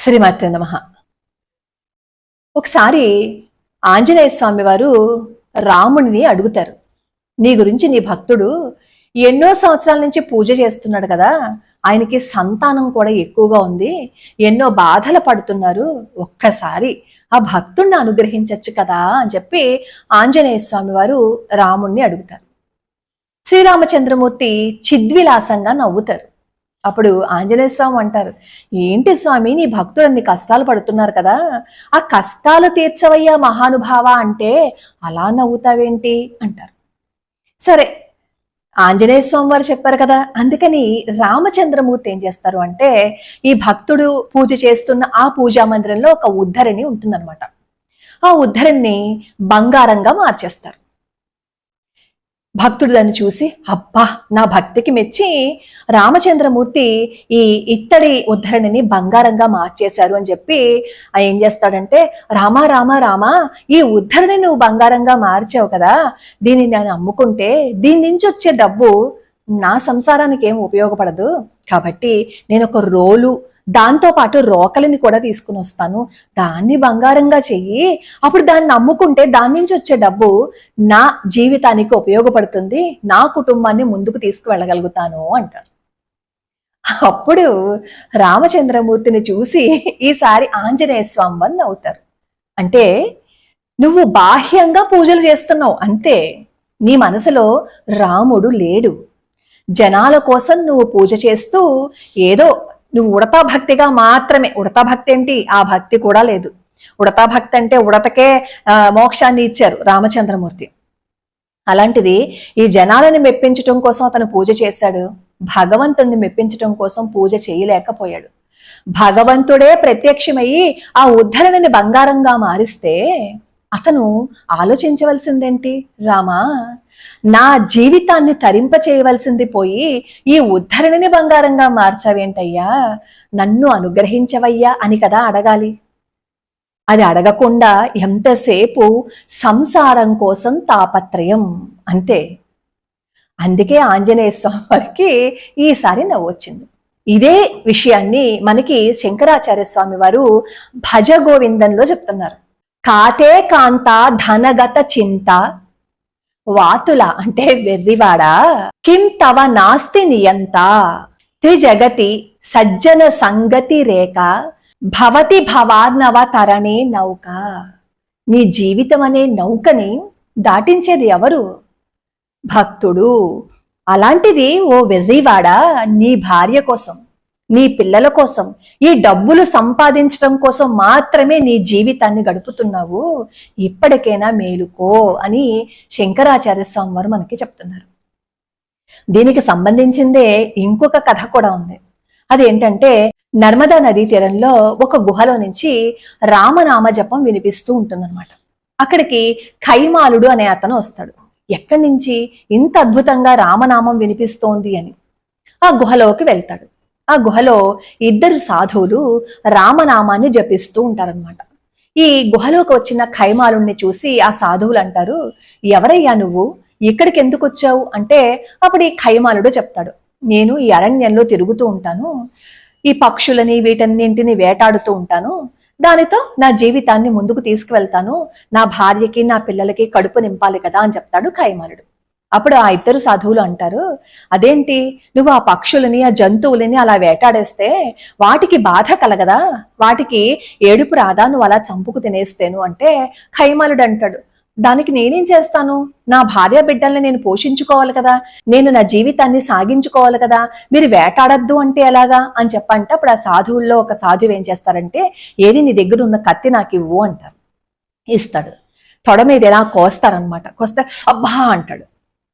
శ్రీమాత్ర నమ. ఒకసారి ఆంజనేయ స్వామి వారు రాముడిని అడుగుతారు. నీ గురించి నీ భక్తుడు ఎన్నో సంవత్సరాల నుంచి పూజ చేస్తున్నాడు కదా ఆయనకి సంతానం కూడా ఎక్కువగా ఉంది ఎన్నో బాధలు పడుతున్నారు ఒక్కసారి ఆ భక్తుడిని అనుగ్రహించవచ్చు కదా అని చెప్పి ఆంజనేయ స్వామి వారు రాముణ్ణి అడుగుతారు. శ్రీరామచంద్రమూర్తి చిద్విలాసంగా నవ్వుతారు. అప్పుడు ఆంజనేయ స్వామి అంటారు ఏంటి స్వామి నీ భక్తులు అన్ని కష్టాలు పడుతున్నారు కదా ఆ కష్టాలు తీర్చవయ్యా మహానుభావ అంటే అలా నవ్వుతావేంటి? అంటారు. సరే ఆంజనేయ స్వామి వారు చెప్పారు కదా అందుకని రామచంద్రమూర్తి ఏం చేస్తారు అంటే ఈ భక్తుడు పూజ చేస్తున్న ఆ పూజా మందిరంలో ఒక ఉద్ధరిణి ఉంటుందన్నమాట. ఆ ఉద్ధరిణి బంగారంగా మార్చేస్తారు. భక్తుడు దాన్ని చూసి అబ్బా నా భక్తికి మెచ్చి రామచంద్రమూర్తి ఈ ఇత్తడి ఉద్ధరణిని బంగారంగా మార్చేశారు అని చెప్పి ఏం చేస్తాడంటే రామా రామా రామా ఈ ఉద్ధరణి నువ్వు బంగారంగా మార్చావు కదా దీన్ని నేను అమ్ముకుంటే దీని నుంచి వచ్చే డబ్బు నా సంసారానికి ఏం ఉపయోగపడదు? కాబట్టి నేను ఒక రోలు దాంతో పాటు రోకలిని కూడా తీసుకుని వస్తాను. దాన్ని బంగారంగా చెయ్యి అప్పుడు దాన్ని అమ్ముకుంటే దాని నుంచి వచ్చే డబ్బు నా జీవితానికి ఉపయోగపడుతుంది నా కుటుంబాన్ని ముందుకు తీసుకువెళ్ళగలుగుతాను అంటారు. అప్పుడు రామచంద్రమూర్తిని చూసి ఈసారి ఆంజనేయ స్వామి వారు నవ్వుతారు. అంటే నువ్వు బాహ్యంగా పూజలు చేస్తున్నావు అంతే. నీ మనసులో రాముడు లేడు. జనాల కోసం నువ్వు పూజ చేస్తూ ఏదో నువ్వు ఉడతా భక్తిగా మాత్రమే. ఉడతా భక్తి ఏంటి? ఆ భక్తి కూడా లేదు. ఉడతా భక్తి అంటే ఉడతకే మోక్షాన్ని ఇచ్చారు రామచంద్రమూర్తి. అలాంటిది ఈ జనాలను మెప్పించటం కోసం అతను పూజ చేశాడు. భగవంతుడిని మెప్పించటం కోసం పూజ చేయలేకపోయాడు. భగవంతుడే ప్రత్యక్షమయ్యి ఆ ఉద్ధరణని బంగారంగా మారిస్తే అతను ఆలోచించవలసిందేంటి? రామా నా జీవితాన్ని తరింప చేయవలసింది పోయి ఈ ఉద్ధరణని బంగారంగా మార్చావేంటయ్యా? నన్ను అనుగ్రహించవయ్యా అని కదా అడగాలి. అది అడగకుండా ఎంతసేపు సంసారం కోసం తాపత్రయం అంతే. అందుకే ఆంజనేయ స్వామి వారికి ఈసారి నవ్వొచ్చింది. ఇదే విషయాన్ని మనకి శంకరాచార్య స్వామి వారు భజ గోవిందంలో చెప్తున్నారు. కాతే కాంత ధనగత చింత. వాతుల అంటే వెర్రివాడా? కిం తవ నాస్తి నియంత? త్రిజగతి సజ్జన సంగతి రేఖ భవతి భవార్ణవ తరణే నౌక. నీ జీవితం అనే నౌకని దాటించేది ఎవరు? భక్తుడు. అలాంటిది ఓ వెర్రివాడా నీ భార్య కోసం? నీ పిల్లల కోసం ఈ డబ్బులు సంపాదించడం కోసం మాత్రమే నీ జీవితాన్ని గడుపుతున్నావు. ఇప్పటికైనా మేలుకో అని శంకరాచార్య స్వామి వారు మనకి చెప్తున్నారు. దీనికి సంబంధించిందే ఇంకొక కథ కూడా ఉంది. అదేంటంటే నర్మదా నదీ తీరంలో ఒక గుహలో నుంచి రామనామ జపం వినిపిస్తూ ఉంటుందన్నమాట. అక్కడికి ఖైమాలుడు అనే అతను వస్తాడు. ఎక్కడి నుంచి ఇంత అద్భుతంగా రామనామం వినిపిస్తోంది అని. ఆ గుహలోకి వెళ్తాడు. ఆ గుహలో ఇద్దరు సాధువులు రామనామాన్ని జపిస్తూ ఉంటారనమాట ఈ గుహలోకి వచ్చిన ఖైమాలుణ్ణి చూసి ఆ సాధువులు అంటారు ఎవరయ్యా నువ్వు? ఇక్కడికి ఎందుకు వచ్చావు? అంటే అప్పుడు ఈ ఖైమాలుడు చెప్తాడు నేను ఈ అరణ్యంలో తిరుగుతూ ఉంటాను ఈ పక్షులని వీటన్నింటిని వేటాడుతూ ఉంటాను. దానితో నా జీవితాన్ని ముందుకు తీసుకువెళ్తాను. నా భార్యకి నా పిల్లలకి కడుపు నింపాలి కదా అని చెప్తాడు ఖైమాలుడు. అప్పుడు ఆ ఇద్దరు సాధువులు అంటారు అదేంటి? నువ్వు ఆ పక్షులని ఆ జంతువులని అలా వేటాడేస్తే వాటికి బాధ కలగదా? వాటికి ఏడుపు రాదా? నువ్వు అలా చంపుకు తినేస్తేను అంటే ఖైమాలుడు అంటాడు దానికి నేనేం చేస్తాను? నా భార్య బిడ్డల్ని నేను పోషించుకోవాలి కదా? నేను నా జీవితాన్ని సాగించుకోవాలి కదా? మీరు వేటాడద్దు అంటే ఎలాగా? అని చెప్పంటే అప్పుడు ఆ సాధువుల్లో ఒక సాధువు ఏం చేస్తారంటే ఏది నీ దగ్గర ఉన్న కత్తి నాకు ఇవ్వు అంటారు. ఇస్తాడు. తొడ మీద ఎలా కోస్తారనమాట. కోస్తే అబ్బా అంటాడు.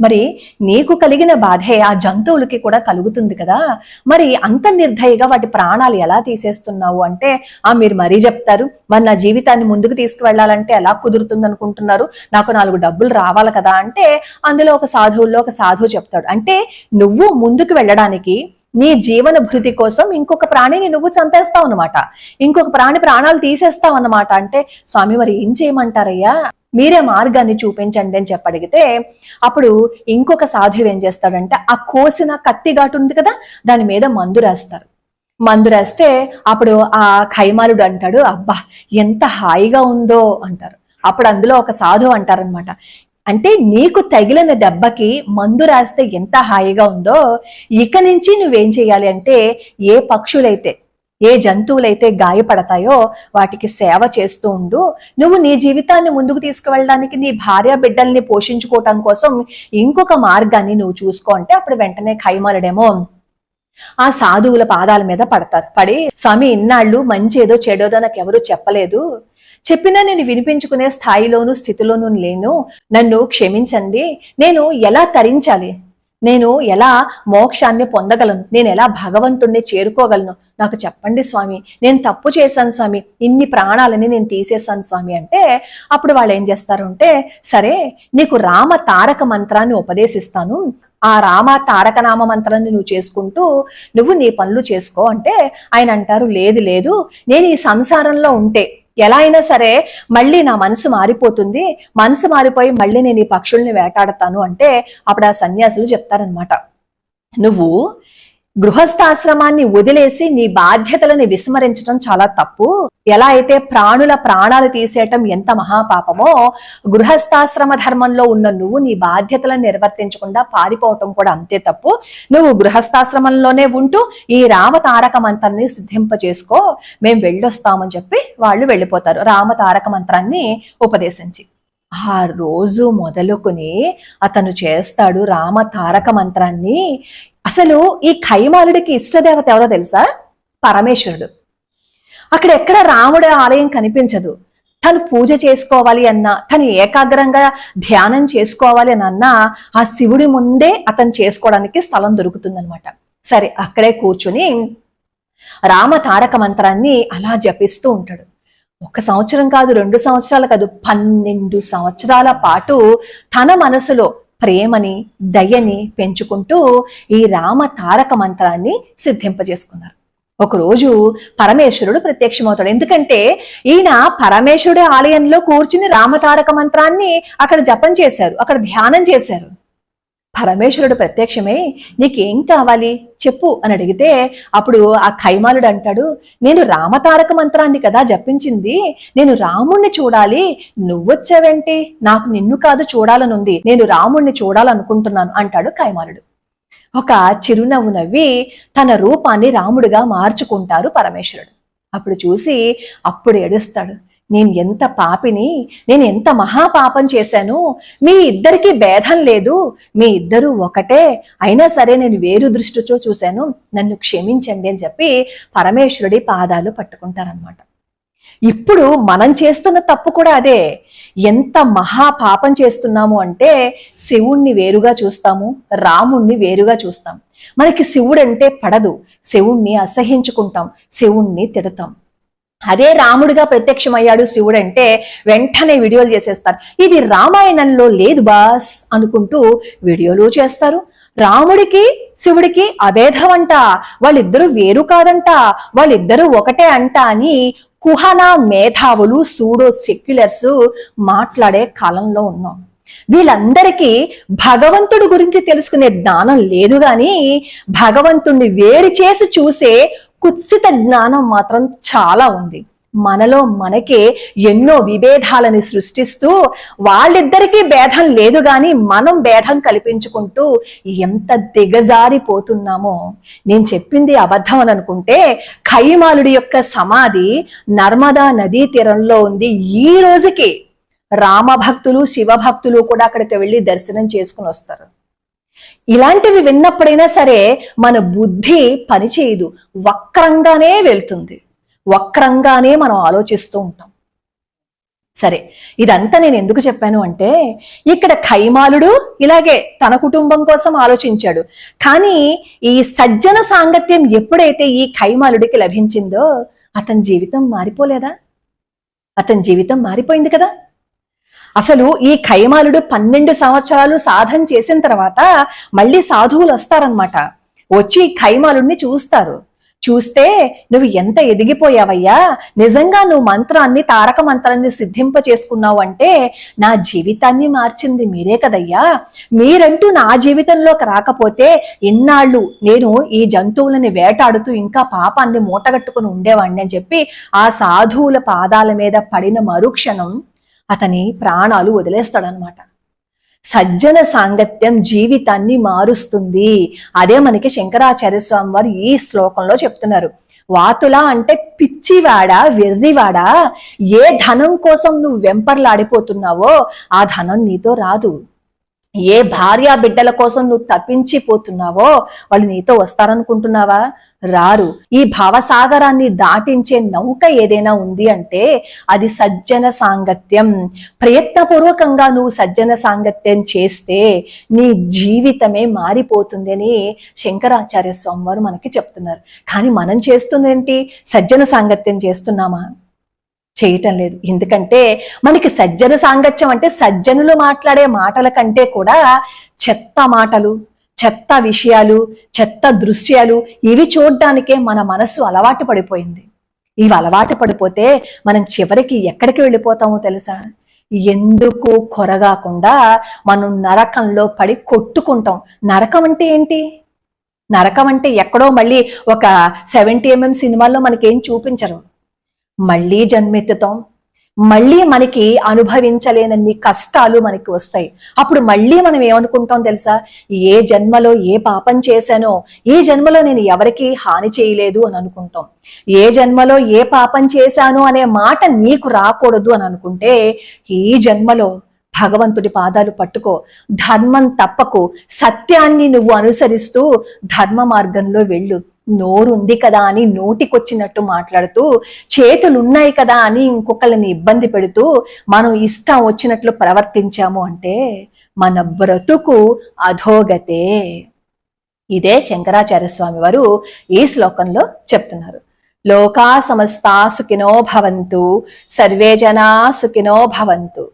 మరి నీకు కలిగిన బాధే ఆ జంతువులకి కూడా కలుగుతుంది కదా. మరి అంత నిర్ధయగా వాటి ప్రాణాలు ఎలా తీసేస్తున్నావు అంటే ఆ మీరు మరీ చెప్తారు. మరి నా జీవితాన్ని ముందుకు తీసుకువెళ్ళాలంటే ఎలా కుదురుతుంది అనుకుంటున్నారు నాకు నాలుగు డబ్బులు రావాలి కదా అంటే అందులో ఒక సాధువుల్లో ఒక సాధువు చెప్తాడు. అంటే నువ్వు ముందుకు వెళ్ళడానికి నీ జీవన భృతి కోసం ఇంకొక ప్రాణిని నువ్వు చంపేస్తావు అనమాట ఇంకొక ప్రాణి ప్రాణాలు తీసేస్తావు అన్నమాట అంటే స్వామి మరి ఏం చేయమంటారయ్యా? మీరే మార్గాన్ని చూపించండి అని చెప్పడిగితే అప్పుడు ఇంకొక సాధువు ఏం చేస్తాడంటే ఆ కోసిన కత్తిఘాటు ఉంది కదా దాని మీద మందు రాస్తారు. మందు రాస్తే అప్పుడు ఆ ఖైమాలుడు అంటాడు అబ్బా ఎంత హాయిగా ఉందో అంటారు. అప్పుడు అందులో ఒక సాధువు అంటారనమాట అంటే నీకు తగిలిన దెబ్బకి మందు రాస్తే ఎంత హాయిగా ఉందో ఇక నుంచి నువ్వేం చేయాలి అంటే ఏ పక్షులైతే ఏ జంతువులైతే గాయపడతాయో వాటికి సేవ చేస్తూ ఉండు. నువ్వు నీ జీవితాన్ని ముందుకు తీసుకువెళ్ళడానికి నీ భార్య బిడ్డల్ని పోషించుకోవటం కోసం ఇంకొక మార్గాన్ని నువ్వు చూసుకో అంటే అప్పుడు వెంటనే ఖైమలుడేమో ఆ సాధువుల పాదాల మీద పడతారు. పడి స్వామి ఇన్నాళ్ళు మంచి ఏదో చెడోదో నాకు ఎవరు చెప్పలేదు. చెప్పినా నేను వినిపించుకునే స్థాయిలోను స్థితిలోనూ లేను. నన్ను క్షమించండి. నేను ఎలా తరించాలి? నేను ఎలా మోక్షాన్ని పొందగలను? నేను ఎలా భగవంతుణ్ణి చేరుకోగలను? నాకు చెప్పండి స్వామి. నేను తప్పు చేశాను స్వామి. ఇన్ని ప్రాణాలని నేను తీసేశాను స్వామి అంటే అప్పుడు వాళ్ళు ఏం చేస్తారు అంటే సరే నీకు రామ తారక మంత్రాన్ని ఉపదేశిస్తాను. ఆ రామ తారక నామ మంత్రాన్ని నువ్వు చేసుకుంటూ నువ్వు నీ పనులు చేసుకో అంటే ఆయన అంటారు లేదు లేదు. నేను ఈ సంసారంలో ఉంటే ఎలా అయినా సరే మళ్ళీ నా మనసు మారిపోతుంది. మనసు మారిపోయి మళ్ళీ నేను ఈ పక్షుల్ని వేటాడతాను అంటే అప్పుడు ఆ సన్యాసులు చెప్తారనమాట నువ్వు గృహస్థాశ్రమాన్ని వదిలేసి నీ బాధ్యతలని విస్మరించడం చాలా తప్పు. ఎలా అయితే ప్రాణుల ప్రాణాలు తీసేయటం ఎంత మహాపాపమో గృహస్థాశ్రమ ధర్మంలో ఉన్న నువ్వు నీ బాధ్యతలను నిర్వర్తించకుండా పారిపోవటం కూడా అంతే తప్పు. నువ్వు గృహస్థాశ్రమంలోనే ఉంటూ ఈ రామ తారక మంత్రాన్ని సిద్ధింప చేసుకో మేము వెళ్ళొస్తామని చెప్పి వాళ్ళు వెళ్ళిపోతారు. రామ తారక మంత్రాన్ని ఉపదేశించి. ఆ రోజు మొదలుకొని అతను చేస్తాడు రామ తారక మంత్రాన్ని. అసలు ఈ ఖైమాలుడికి ఇష్టదేవత ఎవరో తెలుసా? పరమేశ్వరుడు. అక్కడ ఎక్కడ రాముడి ఆలయం కనిపించదు. తను పూజ చేసుకోవాలి అన్న తను ఏకాగ్రంగా ధ్యానం చేసుకోవాలి అని అన్న ఆ శివుడి ముందే అతను చేసుకోవడానికి స్థలం దొరుకుతుందనమాట సరే అక్కడే కూర్చుని రామ తారక మంత్రాన్ని అలా జపిస్తూ ఉంటాడు. ఒక సంవత్సరం కాదు రెండు సంవత్సరాలు కాదు పన్నెండు సంవత్సరాల పాటు తన మనసులో ప్రేమని దయని పెంచుకుంటూ ఈ రామ తారక మంత్రాన్ని సిద్ధింపజేసుకున్నారు. ఒకరోజు పరమేశ్వరుడు ప్రత్యక్షమవుతాడు. ఎందుకంటే ఈయన పరమేశ్వరుడి ఆలయంలో కూర్చుని రామతారక మంత్రాన్ని అక్కడ జపం చేశారు అక్కడ ధ్యానం చేశారు. పరమేశ్వరుడు ప్రత్యక్షమే నీకేం కావాలి? చెప్పు అని అడిగితే అప్పుడు ఆ ఖైమాలుడు అంటాడు నేను రామతారక మంత్రాన్ని కదా జపించింది నేను రాముణ్ణి చూడాలి నువ్వొచ్చావేంటి? నాకు నిన్ను కాదు చూడాలనుంది నేను రాముణ్ణి చూడాలనుకుంటున్నాను అంటాడు ఖైమాలుడు. ఒక చిరునవ్వు నవ్వి తన రూపాన్ని రాముడిగా మార్చుకుంటారు పరమేశ్వరుడు. అప్పుడు చూసి అప్పుడు ఏడుస్తాడు నేను ఎంత పాపిని నేను ఎంత మహాపాపం చేశాను మీ ఇద్దరికీ భేదం లేదు మీ ఇద్దరు ఒకటే. అయినా సరే నేను వేరు దృష్టితో చూశాను నన్ను క్షమించండి అని చెప్పి పరమేశ్వరుడి పాదాలు పట్టుకుంటారనమాట ఇప్పుడు మనం చేస్తున్న తప్పు కూడా అదే. ఎంత మహాపాపం చేస్తున్నాము అంటే శివుణ్ణి వేరుగా చూస్తాము రాముణ్ణి వేరుగా చూస్తాం. మనకి శివుడంటే పడదు శివుణ్ణి అసహించుకుంటాం శివుణ్ణి తిడతాం. అదే రాముడిగా ప్రత్యక్షమయ్యాడు శివుడు అంటే వెంటనే వీడియోలు చేసేస్తారు. ఇది రామాయణంలో లేదు బాస్ అనుకుంటూ వీడియోలు చేస్తారు. రాముడికి శివుడికి అభేదం అంట వాళ్ళిద్దరూ వేరు కాదంట. వాళ్ళిద్దరూ ఒకటే అంట అని కుహన మేధావులు సూడో సెక్యులర్స్ మాట్లాడే కాలంలో ఉన్నాం. వీళ్ళందరికీ భగవంతుడి గురించి తెలుసుకునే జ్ఞానం లేదు గాని భగవంతుణ్ణి వేరు చేసి చూసే కుత్సిత జ్ఞానం మాత్రం చాలా ఉంది. మనలో మనకే ఎన్నో విభేదాలని సృష్టిస్తూ వాళ్ళిద్దరికీ భేదం లేదు గాని మనం భేదం కల్పించుకుంటూ ఎంత దిగజారిపోతున్నామో. నేను చెప్పింది అబద్ధం అని అనుకుంటే ఖైమాలుడి యొక్క సమాధి నర్మదా నదీ తీరంలో ఉంది ఈ రోజుకి. రామభక్తులు శివభక్తులు కూడా అక్కడికి వెళ్ళి దర్శనం చేసుకుని వస్తారు. ఇలాంటివి విన్నప్పుడైనా సరే మన బుద్ధి పనిచేయదు వక్రంగానే వెళ్తుంది. వక్రంగానే మనం ఆలోచిస్తూ ఉంటాం. సరే ఇదంతా నేను ఎందుకు చెప్పాను అంటే ఇక్కడ ఖైమాలుడు ఇలాగే తన కుటుంబం కోసం ఆలోచించాడు. కానీ ఈ సజ్జన సాంగత్యం ఎప్పుడైతే ఈ ఖైమాలుడికి లభించిందో అతని జీవితం మారిపోలేదా? అతని జీవితం మారిపోయింది కదా? అసలు ఈ ఖైమాలుడు పన్నెండు సంవత్సరాలు సాధన చేసిన తర్వాత మళ్ళీ సాధువులు వస్తారనమాట వచ్చి ఖైమాలుడిని చూస్తారు. చూస్తే నువ్వు ఎంత ఎదిగిపోయావయ్యా? నిజంగా నువ్వు మంత్రాన్ని తారక మంత్రాన్ని సిద్ధింప చేసుకున్నావు అంటే నా జీవితాన్ని మార్చింది మీరే కదయ్యా. మీరంటూ నా జీవితంలోకి రాకపోతే ఇన్నాళ్ళు నేను ఈ జంతువులని వేటాడుతూ ఇంకా పాపాన్ని మూటగట్టుకుని ఉండేవాడిని అని చెప్పి ఆ సాధువుల పాదాల మీద పడిన మరుక్షణం అతని ప్రాణాలు వదిలేస్తాడనమాట. సజ్జన సాంగత్యం జీవితాన్ని మారుస్తుంది. అదే మనకి శంకరాచార్య స్వామి వారు ఈ శ్లోకంలో చెప్తున్నారు. వాతులా అంటే పిచ్చివాడా వెర్రివాడా? ఏ ధనం కోసం నువ్వు వెంపర్లాడిపోతున్నావో ఆ ధనం నీతో రాదు. ఏ భార్య బిడ్డల కోసం నువ్వు తప్పించిపోతున్నావో వాళ్ళు నీతో వస్తారనుకుంటున్నావా? రారు. ఈ భావసాగరాన్ని దాటించే నౌక ఏదైనా ఉంది అంటే అది సజ్జన సాంగత్యం. ప్రయత్నపూర్వకంగా నువ్వు సజ్జన సాంగత్యం చేస్తే నీ జీవితమే మారిపోతుంది అని శంకరాచార్య స్వామి వారు మనకి చెప్తున్నారు. కానీ మనం చేస్తుందేంటి సజ్జన సాంగత్యం చేస్తున్నామా? చేయటం లేదు. ఎందుకంటే మనకి సజ్జన సాంగత్యం అంటే సజ్జనులు మాట్లాడే మాటల కంటే కూడా చెత్త మాటలు చెత్త విషయాలు చెత్త దృశ్యాలు ఇవి చూడడానికే మన మనసు అలవాటు పడిపోయింది. ఇవి అలవాటు పడిపోతే మనం చివరికి ఎక్కడికి వెళ్ళిపోతామో తెలుసా? ఎందుకు కొరగాకుండా మనం నరకంలో పడి కొట్టుకుంటాం. నరకం అంటే ఏంటి? నరకం అంటే ఎక్కడో మళ్ళీ ఒక సెవెంటీ ఎంఎం సినిమాల్లో మనకేం చూపించరు. మళ్ళీ జన్మెత్తుతాం. మళ్ళీ మనకి అనుభవించలేనన్ని కష్టాలు మనకి వస్తాయి. అప్పుడు మళ్ళీ మనం ఏమనుకుంటాం తెలుసా? ఏ జన్మలో ఏ పాపం చేశానో ఈ జన్మలో నేను ఎవరికి హాని చేయలేదు అని అనుకుంటాం. ఏ జన్మలో ఏ పాపం చేశాను అనే మాట నీకు రాకూడదు అని అనుకుంటే ఈ జన్మలో భగవంతుడి పాదాలు పట్టుకో. ధర్మం తప్పకు. సత్యాన్ని నువ్వు అనుసరిస్తూ ధర్మ మార్గంలో వెళ్ళు. నోరుంది కదా అని నోటికొచ్చినట్టు మాట్లాడుతూ చేతులున్నాయి కదా అని ఇంకొకళ్ళని ఇబ్బంది పెడుతూ మనం ఇష్టం వచ్చినట్లు ప్రవర్తించాము అంటే మన బ్రతుకు అధోగతే. ఇదే శంకరాచార్య స్వామి వారు ఈ శ్లోకంలో చెప్తున్నారు. లోకా సమస్తా సుఖినో భవంతు సర్వే జనా సుఖినో భవంతు.